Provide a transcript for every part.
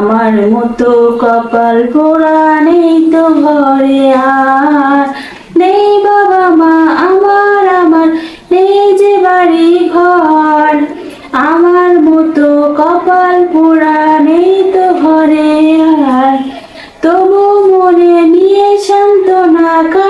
আমার মতো কপাল পোড়া নেই তো ঘরে আর। নেই বাবা মা, আমার আমার, নেই যে বাড়ি ঘর। আমার মতো কপাল পোড়া নেই তো ঘরে আর। তবু মনে নিয়ে সান্ত্বনা কাটাই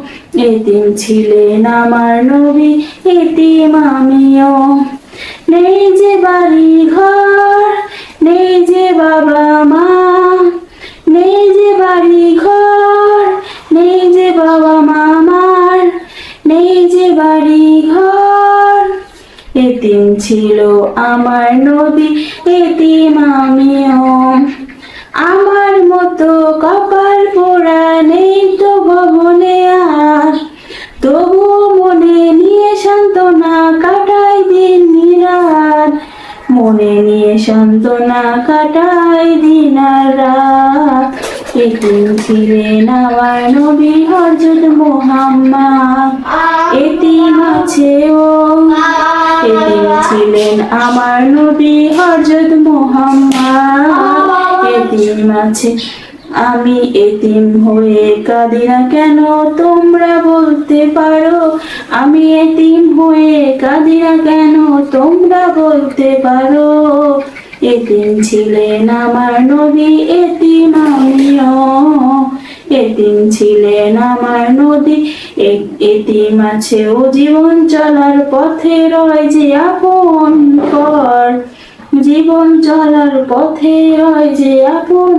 এতিম ছিলেন আমার নবী, এতিম আমিও। নেই যে বাড়ি ঘর নেই যে বাবা মা, নেই যে বাড়ি ঘর নেই যে বাবা মা আমার নেই যে বাড়ি ঘর এতিম ছিল আমার নবী, এতিম আমিও। আমার মতো কপাল পোড়া নেই সান্ত্বনা কাটাই দিন এতিম ছিলেন আমার নবী হজরত মোহাম্মদ। এতিম আছে ও। এতিম ছিলেন আমার নবী হজরত মোহাম্মদ। এতিম আছে। আমি এতিম হয়ে কাঁদি না কেন? তোমরা বলতে পারো, আমি এতিম হয়ে কাঁদি না কেন? তোমরা বলতে পারো। এতিম ছিলে আমার নদী এতিম আমিও। এতিম ছিলে আমার নদী এতিম আছে ও জীবন চলার পথে রয় যে আপন কর জীবন চলার পথে রয় যে আপন